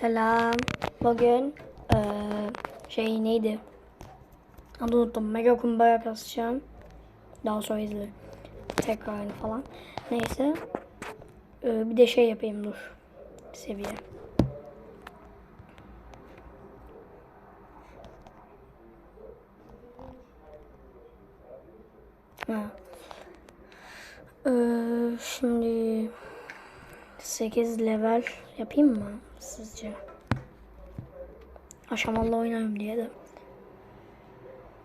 Selam. Bugün eee, şey neydi? Adı unuttum. Mega kumbaya kasacağım. Daha sonra izle. Tekrarını falan. Neyse. Eee, bir de şey yapayım dur. Seviye. Ha. Eee, şimdi 8 level yapayım mı sizce? Aşamalı oynarım diye de.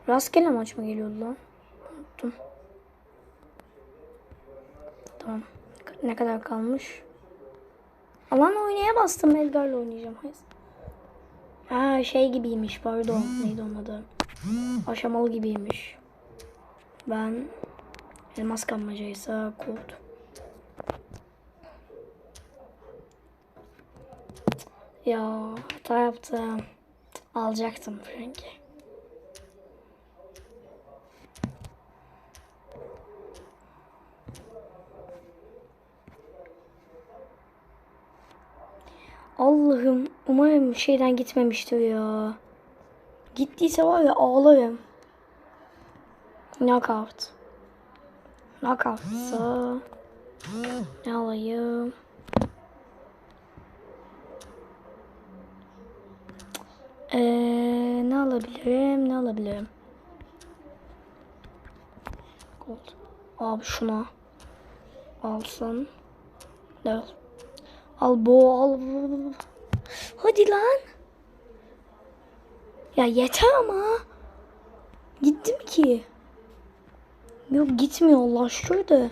Rastgele maç mı geliyordu lan? Unuttum. Tamam. Ne kadar kalmış? Alan oynaya bastım. Edgar'la oynayacağım. Hayır. Ha şey gibiymiş pardon. Neydi onun adı? Aşamalı gibiymiş. Ben elmas kanmacaysa kod. Ya hata yaptım. Alacaktım Frank'i. Allah'ım umarım şeyden gitmemiştir ya. Gittiyse var ya ağlarım. Knockout. Knockout'sa ne alayım? Ee, ne alabilirim? Ne alabilirim? Gold. Abi şuna. Alsın. Ne? Al bu al. Hadi lan. Ya yeter ama. Gitti mi ki? Yok gitmiyor Allah şurada.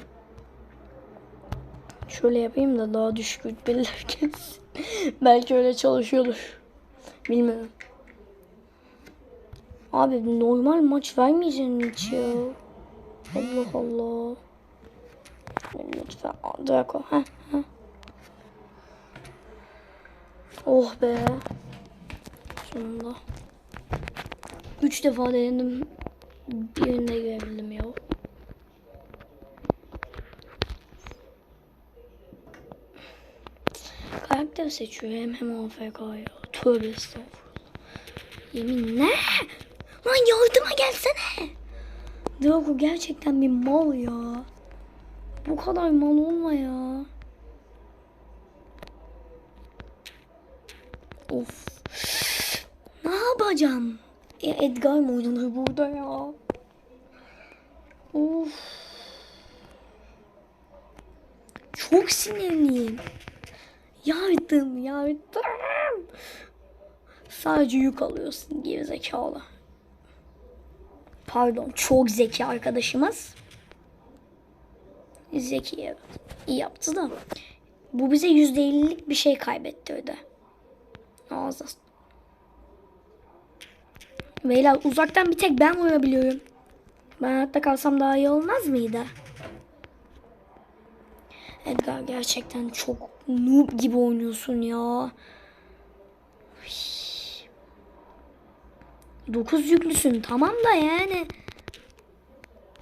Şöyle yapayım da daha düşük rütbeliler gelsin. Belki öyle çalışıyordur. Bilmiyorum. Abi normal maç vermeyeceksin hiç ya. Allah Allah. Lütfen Draco. Heh, heh. Oh be. Sonunda. Üç defa denedim. Birinde görebildim ya. Karakter seçiyorum hem AFK ya. Tövbe estağfurullah. Yemin ne? Lan yardıma gelsene. Drago gerçekten bir mal ya. Bu kadar mal olma ya. Of. Ne yapacağım? Ya Edgar mı oynanır burada ya? Of. Çok sinirliyim. Yardım, yardım. Sadece yük alıyorsun gerizekalı. Pardon, çok zeki arkadaşımız. Zeki evet. Yaptı da. Bu bize yüzde ellilik bir şey kaybettirdi. Ağzı. Beyler uzaktan bir tek ben vurabiliyorum. Ben hayatta kalsam daha iyi olmaz mıydı? Edgar gerçekten çok noob gibi oynuyorsun ya. 9 yüklüsün tamam da yani.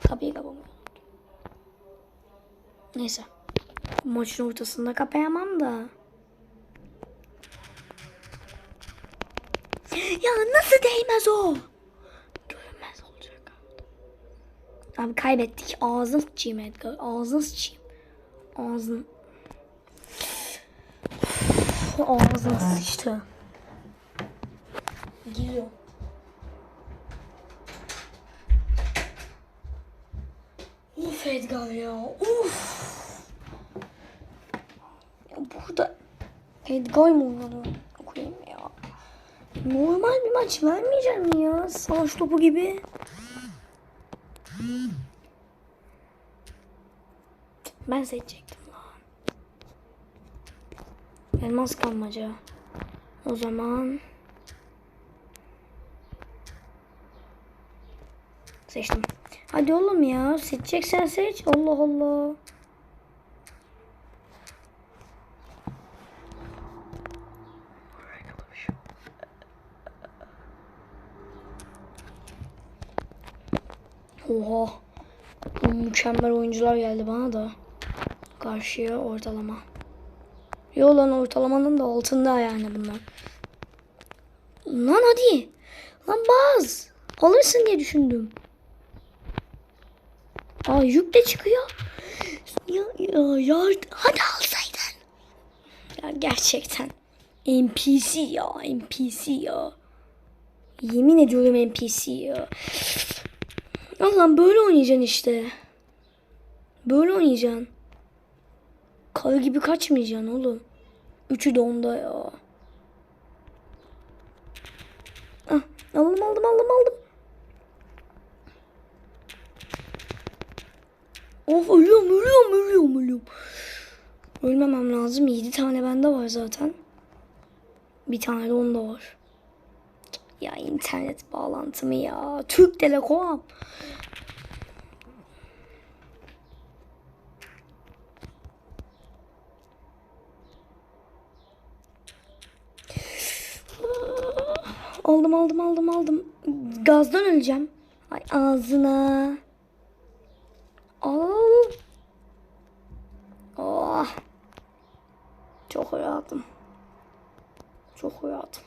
Kapıyı kapamıyorum. Neyse. Maçın ortasında kapayamam da. Ya nasıl değmez o? Görünmez olacak. Abi kaybettik. Ağzını sıçayım Edgar. Ağzını sıçayım. Ağzını. Ağzını sıçtı. Giriyor. Uf Edgar ya. Uf. Ya burada Edgar mı oynanıyor? Okuyayım ya. Normal bir maç vermeyeceğim ya. Savaş topu gibi. Ben seçecektim lan. Elmas kalmaca. O zaman seçtim. Hadi oğlum ya. Seçeceksen seç. Allah Allah. Oha. Mükemmel oyuncular geldi bana da. Karşıya ortalama. Yo lan ortalamanın da altında yani bunlar. Lan hadi. Lan baz. Alırsın diye düşündüm. Aa yük de çıkıyor. Ya, ya yard hadi alsaydın. Ya gerçekten. NPC ya NPC ya. Yemin ediyorum NPC ya. Allah'ım böyle oynayacaksın işte. Böyle oynayacaksın. Karı gibi kaçmayacaksın oğlum. Üçü de onda ya. Ah, aldım aldım aldım aldım. Of ölüyorum ölüyorum ölüyorum ölüyorum. Ölmemem lazım. 7 tane bende var zaten. Bir tane de onda var. Ya internet bağlantımı ya. Türk Telekom. Aldım aldım aldım aldım. Gazdan öleceğim. Ay ağzına. Al. Oh. Çok uyuyadım. Çok uyuyadım.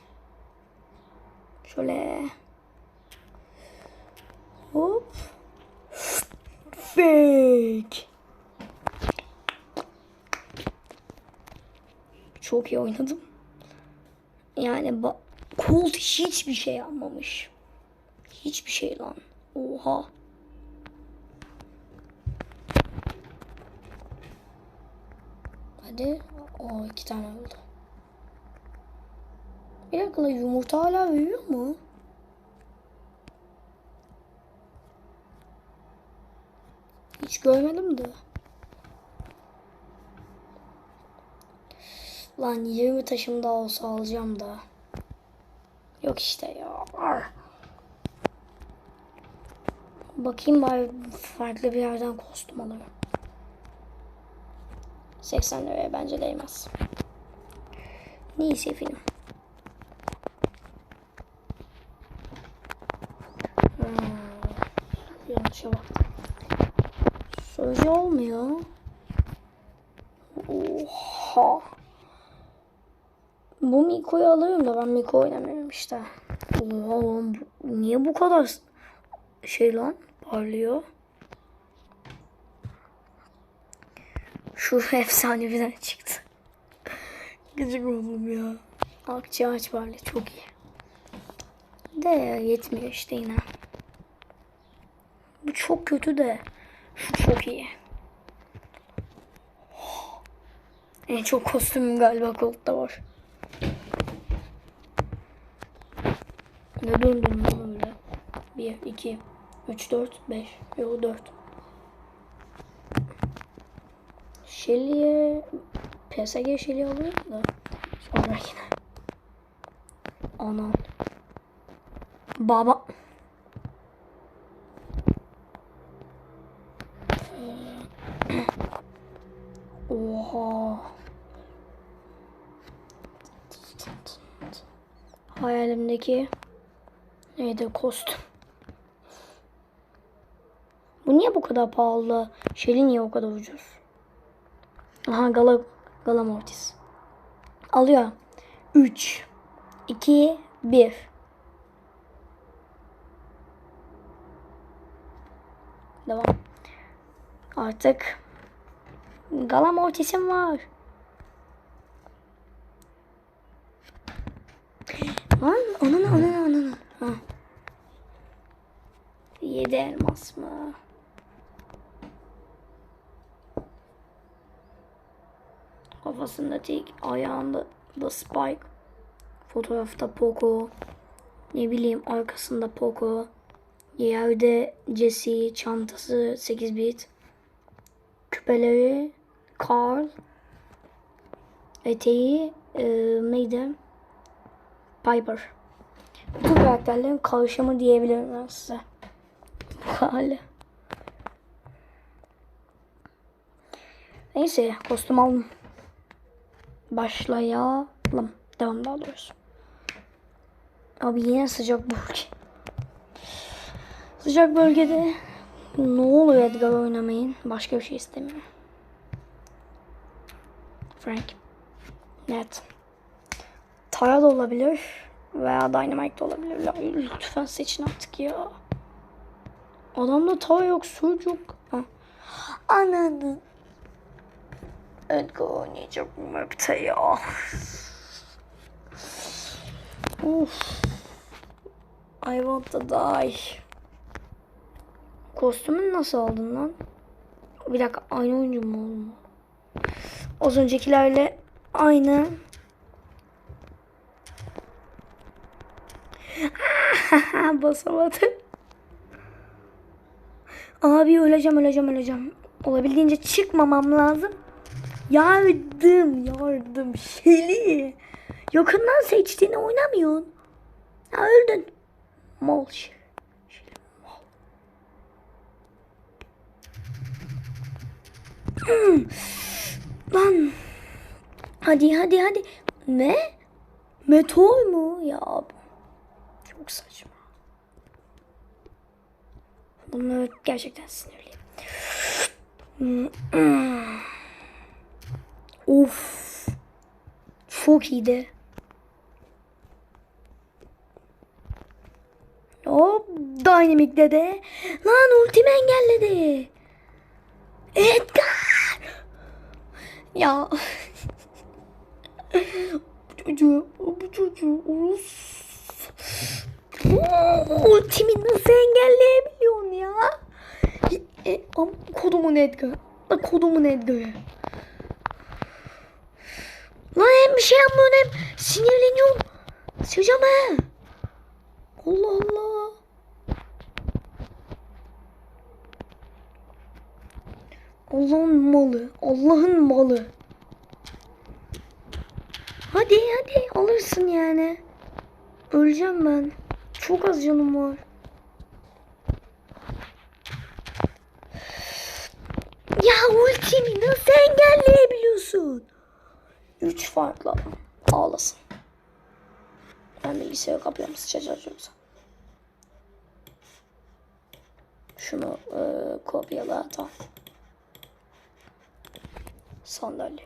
Şöyle. Hop. Fake. Çok iyi oynadım. Yani Colt hiçbir şey yapmamış. Hiçbir şey lan. Oha. Hadi. O iki tane oldu. Bir dakika yumurta hala büyüyor mu? Hiç görmedim de. Lan 20 taşım daha olsa alacağım da. Yok işte ya. Bakayım bari farklı bir yerden kostüm alırım. 80 liraya bence değmez. Neyse film. Hmm. Yanlışa baktım. Sözcü olmuyor. Oha. Bu Miko'yu alıyorum da ben Miko oynamıyorum işte. Oha niye bu kadar şey lan parlıyor? Şu efsaneviden çıktı. Gıcık oldum ya. Akçe ağaç parlıyor çok iyi. De yetmiyor işte yine. Bu çok kötü de. Şu çok iyi. En çok kostümüm galiba Colt'ta var. Ne döndüm lan öyle? 1, 2, 3, 4, 5. Yok 4. Shelly'e PSG Shelly alıyorum da. Sonra yine. Anan. Baba. Oha. Hayalimdeki neydi kostüm. Bu niye bu kadar pahalı? Shelly niye o kadar ucuz? Aha Gala, Gala Mortis. Alıyor. 3 2 1 Devam. Artık Gala Mortis'im var. Lan ananı ananı ananı. Ha. Yedi elmas mı? Kafasında tik, ayağında da spike. Fotoğrafta Poco. Ne bileyim arkasında Poco. Yerde Jesse, çantası 8 bit. Küpeleri Carl. Eteği e, neydi? Piper. Bütün karakterlerin karışımı diyebilirim ben size. Bu hali. Neyse kostüm aldım. Başlayalım. Devam daha doğrusu. Abi yine sıcak bölge. Sıcak bölgede ne oluyor Edgar oynamayın. Başka bir şey istemiyorum. Frank. Net. Tara da olabilir. Veya Dynamite de olabilir. Lütfen seçin artık ya. Adamda Tara yok, Surge. Ha. Ananı. Edgar oynayacak bu ya. Uf. I want to die. Kostümün nasıl aldın lan? Bir dakika aynı oyuncu mu oğlum? Az öncekilerle aynı. Basamadım. Abi öleceğim öleceğim öleceğim. Olabildiğince çıkmamam lazım. Yardım yardım Şeli. Yakından seçtiğini oynamıyorsun. Ya öldün. Şey. Şeli, mal. Hmm. Lan. Hadi hadi hadi. Ne? Meteor mu? Ya çok saçma. Bunlar gerçekten sinirliyim. Of. Çok iyiydi. Hop Dynamic dede. Lan ultimi engelledi. Edgar. Ya. bu çocuğu, bu çocuğu Rus. Ultimi nasıl engelleyebiliyorsun ya? E, am, kodumun Edgar. Kodumun Edgar. Lan hem bir şey yapmıyorsun hem sinirleniyorum. Sıcağım he. Allah Allah. Allah'ın malı. Allah'ın malı. Hadi hadi alırsın yani. Öleceğim ben. Çok az canım var. Ya ultimi nasıl engelleyebiliyorsun? Üç farklı adam. Ağlasın. Ben bilgisayarı kapıyorum sıçacağız yoksa. Şunu e, kopyala ata. Sandalye.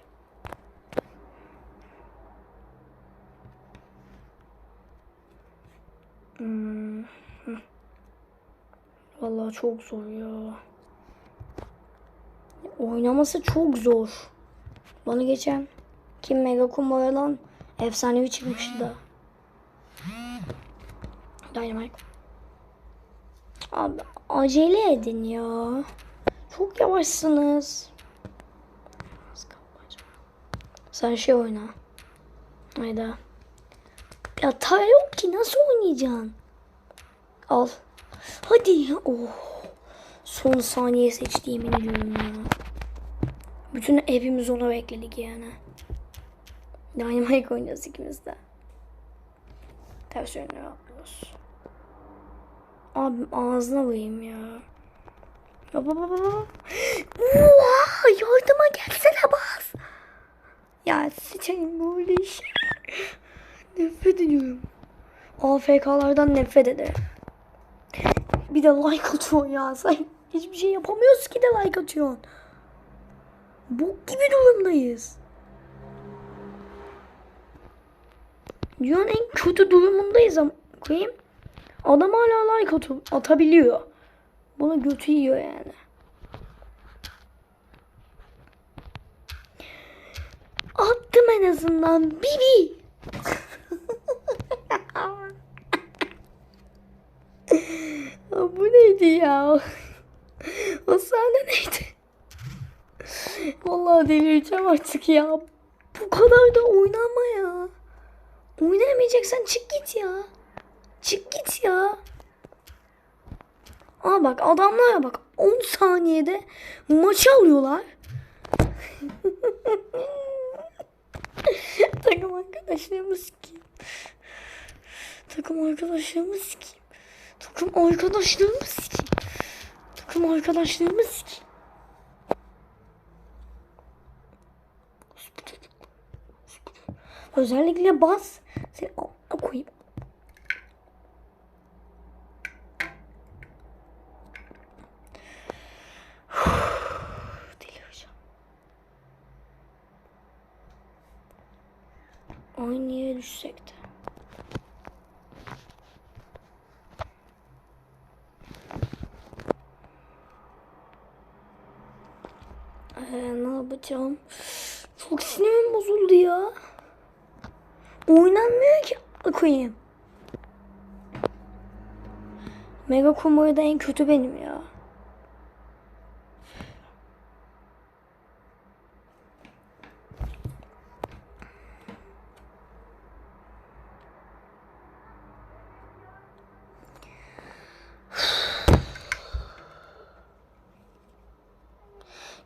Hmm. Vallahi çok zor ya. Oynaması çok zor. Bana geçen kim Mega Kumbo'ya lan efsanevi çıkmıştı da. Dynamite. Abi acele edin ya. Çok yavaşsınız. Sen şey oyna. Hayda. Ya tara yok ki nasıl oynayacaksın? Al. Hadi. Oh. Son saniye seçti yemin ediyorum ya. Bütün hepimiz ona bekledik yani. Dynamite oynuyoruz ikimiz de. Ters yönlere atlıyoruz. Abi ağzına vurayım ya. Baba baba baba. Oha yardıma gelsene bas. Ya sıçayım böyle iş. nefret ediyorum. AFK'lardan nefret ederim. Bir de like atıyor ya. Sen hiçbir şey yapamıyoruz ki de like atıyorsun. Bok gibi durumdayız. Dünyanın en kötü durumundayız ama koyayım. Adam hala like atıyor, atabiliyor. Buna götü yiyor yani. Attım en azından. Bibi. Bu neydi ya? O sahne neydi? Vallahi delireceğim artık ya. Bu kadar da oynama ya. Oynayamayacaksan çık git ya. Çık git ya. Aa bak adamlara bak 10 saniyede maçı alıyorlar. Takım arkadaşlarımız kim? Takım arkadaşlarımız kim? Takım arkadaşlarımız kim? Takım arkadaşlarımız kim? Özellikle bas. Seni a- koyayım. Delireceğim. Aynı düşsek de. Ee, ne yapacağım? Çok sinirim bozuldu ya. Oynanmıyor ki koyayım. Mega Combo'ya da en kötü benim ya.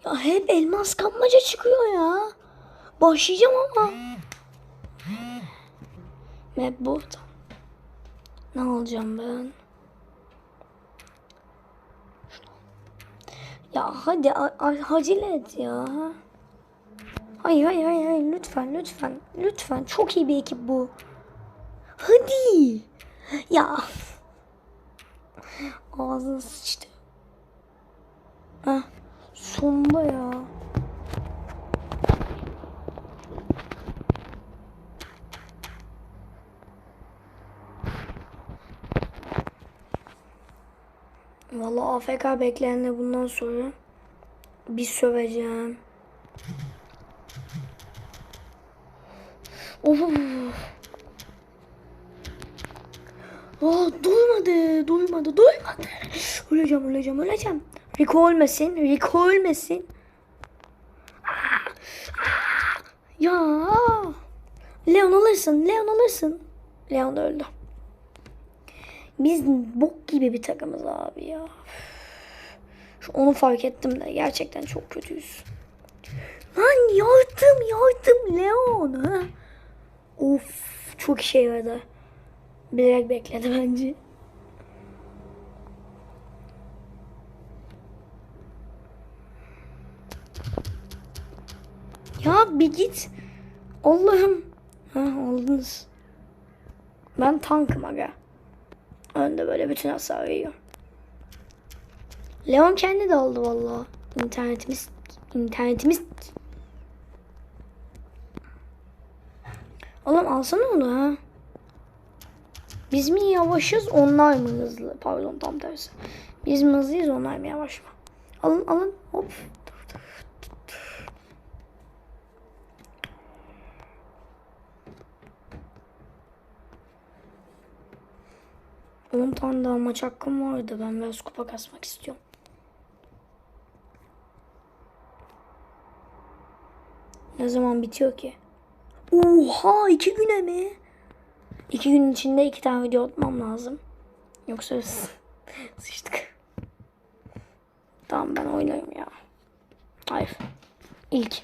Ya hep elmas kapmaca çıkıyor ya. Başlayacağım ama. Map burada. Ne alacağım ben? Ya hadi acele et ya. Hayır hayır hayır hayır lütfen lütfen lütfen çok iyi bir ekip bu. Hadi. Ya. Ağzına sıçtı. Heh. Sonunda ya. Vallahi AFK bekleyenle bundan sonra bir söveceğim. Of. Aa, duymadı, duymadı, duymadı. Öleceğim, öleceğim, öleceğim. Rico ölmesin, Rico ölmesin. Ya. Leon alırsın, Leon alırsın. Leon öldü. Biz bok gibi bir takımız abi ya. Şu onu fark ettim de gerçekten çok kötüyüz. Lan yardım yardım Leon. Ha? Of çok işe yaradı. Bilerek bekledi bence. Ya bir git. Allah'ım. Ha aldınız. Ben tankım aga. Önde böyle bütün hasar yiyor. Leon kendi de aldı valla. İnternetimiz internetimiz Oğlum alsana onu ha. Biz mi yavaşız onlar mı hızlı? Pardon tam tersi. Biz mi hızlıyız onlar mı yavaş mı? Alın alın hop. On tane daha maç hakkım vardı. Ben biraz kupa kasmak istiyorum. Ne zaman bitiyor ki? Oha iki güne mi? İki gün içinde iki tane video atmam lazım. Yoksa sı- sıçtık. Tamam ben oynayayım ya. Hayır. İlk.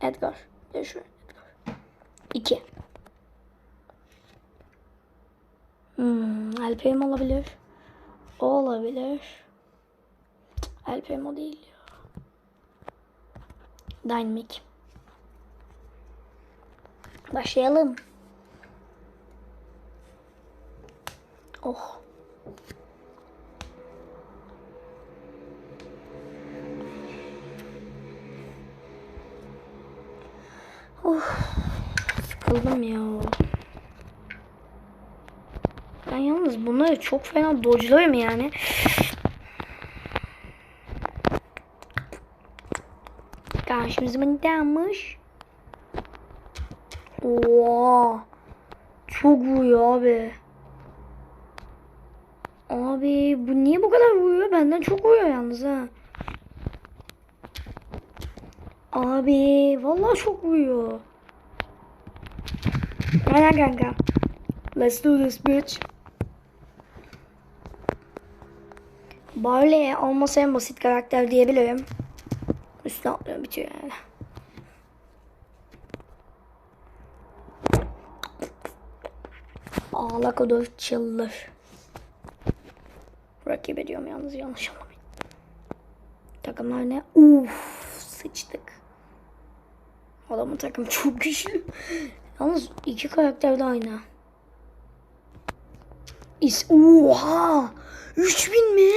Edgar. Yaşıyor Edgar. İki. Hmm, Alpeyim olabilir. O olabilir. Alpeyim o değil ya. Dynamic. Başlayalım. Oh. Oh. Sıkıldım ya. Ben yalnız bunları çok fena dodge'larım yani. Karşımıza manitamış. Oha. Çok vuruyor abi. Abi bu niye bu kadar vuruyor? Benden çok vuruyor yalnız ha. Abi vallahi çok vuruyor. Aynen kanka. Let's do this bitch. Barley olmasa en basit karakter diyebilirim. Üstüne atlıyor bitiyor yani. Ağla kadar çıldır. Rakip ediyorum yalnız yanlış anlamayın. Takımlar ne? Uf sıçtık. Adamın takımı çok güçlü. Yalnız iki karakter de aynı. İs Oha! 3000 mi?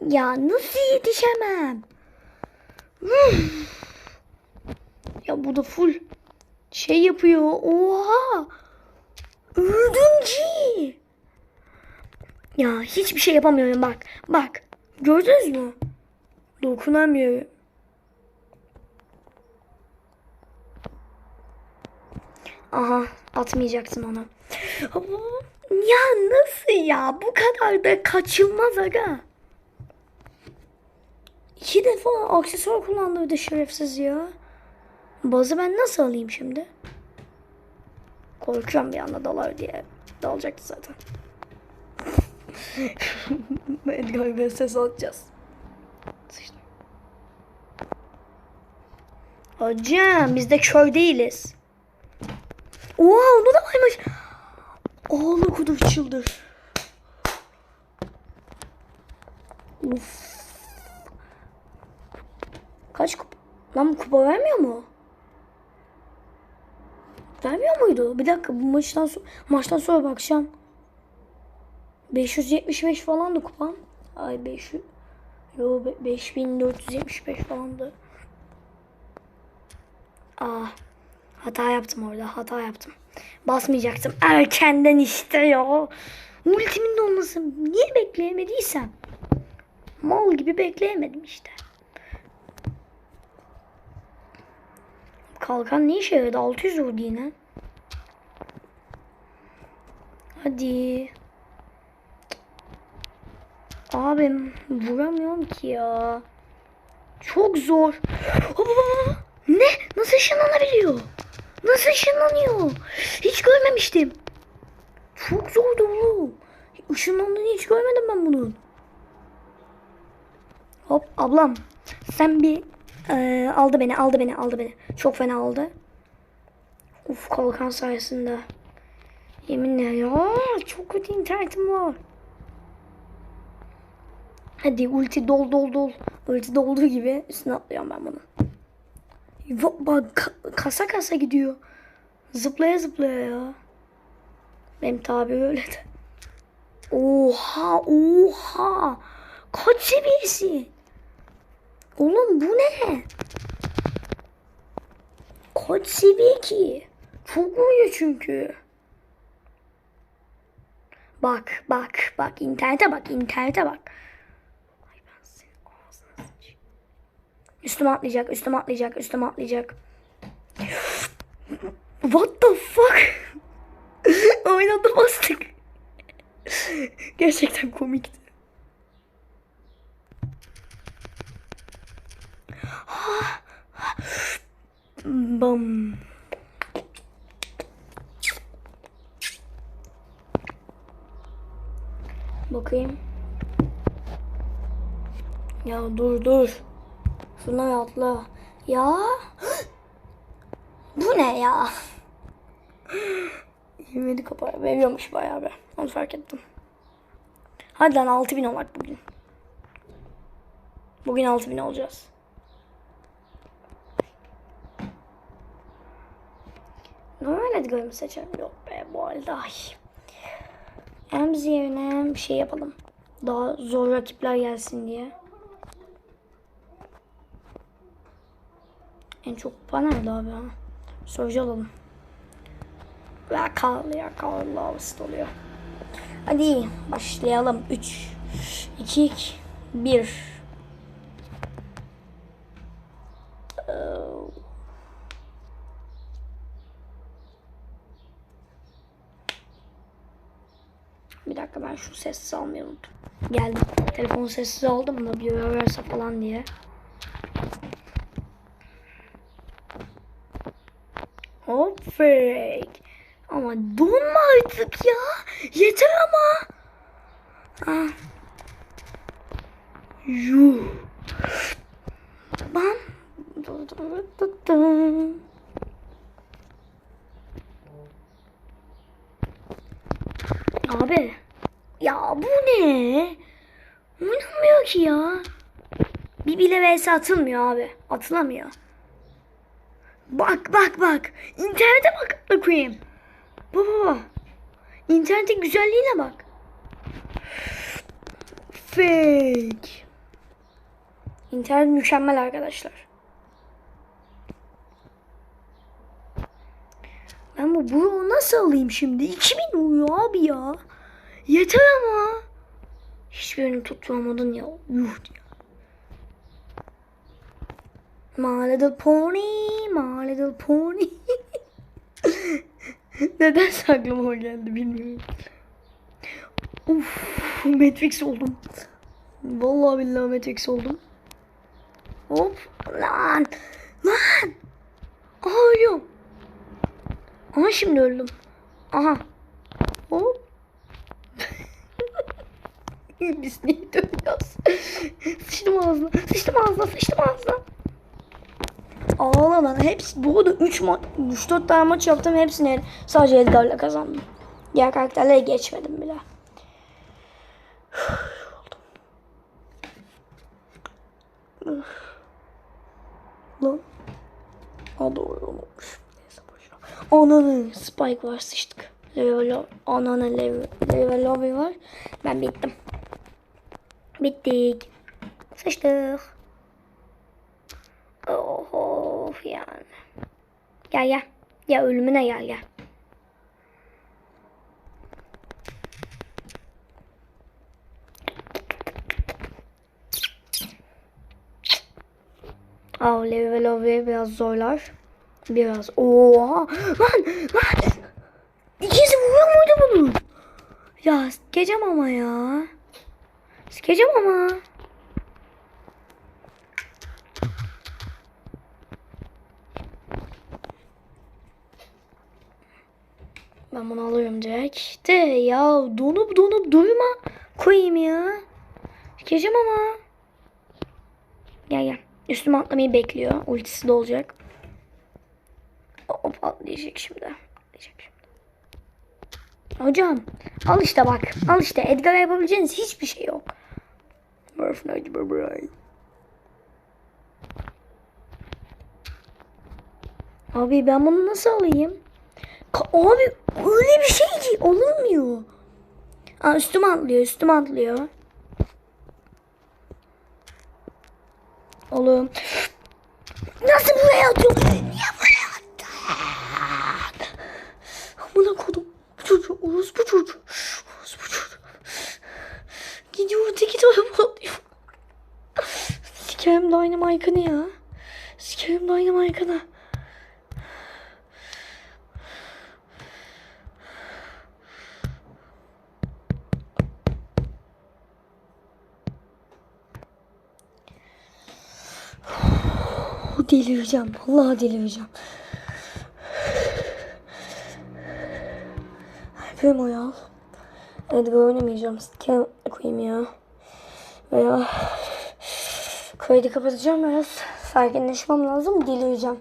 Ya nasıl yetişemem? Ya bu da full şey yapıyor. Oha. Öldüm ki. Ya hiçbir şey yapamıyorum bak. Bak. Gördünüz mü? Dokunamıyorum. Aha atmayacaksın onu. Ya nasıl ya? Bu kadar da kaçılmaz aga. İki defa aksesuar kullandırdı şerefsiz ya. Bazı ben nasıl alayım şimdi? Korkuyorum bir anda dalar diye. Dalacaktı zaten. Edgar ve ses atacağız. Sıçtım. Hocam biz de köy değiliz. Oha onu da varmış. Ağla kudur çıldır. Uf. Kaç kupa? Lan bu kupa vermiyor mu? Vermiyor muydu? Bir dakika bu maçtan sonra maçtan sonra bakacağım. 575 falandı kupam. Ay 500. Yo be- 5475 falandı. Ah. Hata yaptım orada. Hata yaptım. Basmayacaktım. Erkenden işte ya. Ultimin olması niye bekleyemediysem. Mal gibi bekleyemedim işte. Kalkan ne işe yaradı? 600 vurdu yine. Hadi. Abim vuramıyorum ki ya. Çok zor. Hoppa! Ne? Nasıl ışınlanabiliyor? Nasıl ışınlanıyor? Hiç görmemiştim. Çok zordu oğlum. Işınlandığını hiç görmedim ben bunun. Hop ablam. Sen bir eee, aldı beni aldı beni aldı beni. Çok fena aldı. Uf kalkan sayesinde. Yeminle ya çok kötü internetim var. Hadi ulti dol dol dol. Ulti dolduğu gibi üstüne atlıyorum ben bunu. Bak ka- kasa kasa gidiyor. Zıplaya zıplaya ya. Benim tabi öyle de. Oha oha. Kaç seviyesi? Oğlum bu ne? Kaç seviye ki? Çok uyuyor çünkü. Bak bak bak internete bak internete bak. Ay ben senin ağzına. Üstüme atlayacak üstüme atlayacak üstüme atlayacak. What the fuck? Oynadı bastık. Gerçekten komikti. Bam. Bakayım. Ya dur dur. Şuna atla. Ya. Bu ne ya? Yemedi kapar. Veriyormuş bayağı be. Onu fark ettim. Hadi lan 6000 olmak bugün. Bugün 6000 olacağız. Normal Edgar'ı mı seçelim? Yok be bu halde ay. Ems yerine bir şey yapalım. Daha zor rakipler gelsin diye. En çok kupa nerede abi? Sorucu alalım. Ve Karl ya Karl Lavast oluyor. Hadi başlayalım. 3, 2, 1. Bir dakika ben şu sessiz almayı unuttum. Geldim. Telefonu sessiz aldım da bir ararsa falan diye. Hop fake. Ama donma artık ya. Yeter ama. Ah. Yuh. Bam. Abi. Ya bu ne? Oynanmıyor ki ya. Bir bile vs atılmıyor abi. Atılamıyor. Bak bak bak. İnternete bak da koyayım. Baba. İnternetin güzelliğine bak. Fake. İnternet mükemmel arkadaşlar. Ben bu Brock'u nasıl alayım şimdi? 2000 oluyor abi ya. Yeter ama. Hiçbirini tutturamadın ya. Yuh ya. My little pony, my little pony. Neden aklıma o geldi bilmiyorum. Uf, Matrix oldum. Vallahi billahi Matrix oldum. Hop lan lan. Aha ölüyorum. Aha şimdi öldüm. Aha. Hop. Biz niye dönüyoruz? sıçtım ağzına. Sıçtım ağzına. Sıçtım ağzına. Ağla lan. Hepsi, bu arada 3 ma 3-4 tane maç yaptım. Hepsini sadece Edgar'la kazandım. Diğer karakterlere geçmedim bile. Lan. Aa doğru olmuş. Neyse boşver. Ananı Spike var sıçtık. Level Ananı level, level var. Ben bittim. Bittik. Sıçtık. Oh, of yani. Gel gel. Ya ölümüne gel gel. Aa level lobby biraz zorlar. Biraz. Oha. Lan lan. İkisi vuruyor muydu bunu? Ya sikeceğim ama ya. Sikeceğim ama. Ben bunu alıyorum direkt. De ya donup donup duyma koyayım ya. Sikeceğim ama. Gel gel. Üstüme atlamayı bekliyor. Ultisi de olacak. Hop atlayacak şimdi. Atlayacak şimdi. Hocam al işte bak. Al işte Edgar'a yapabileceğiniz hiçbir şey yok. Murph Night Bye Abi ben bunu nasıl alayım? Ka- Abi öyle bir şey ki olmuyor. Aa, üstüme atlıyor üstüme atlıyor. Oğlum. Nasıl buraya atıyor? Niye buraya attın? Amına kodum. Bu çocuğu. Orospu çocuğu. Orospu çocuğu. Gidiyor öteki tarafa atlıyor. Sikerim Dynamite'ını ya. Sikerim Dynamite'ını. Delireceğim. Vallahi delireceğim. Primo ya. Edgar oynamayacağım. Sike koyayım ya. Veya kaydı kapatacağım biraz. Sakinleşmem lazım. Delireceğim.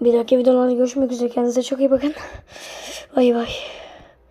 Bir dahaki videolarda görüşmek üzere. Kendinize çok iyi bakın. Bay bay.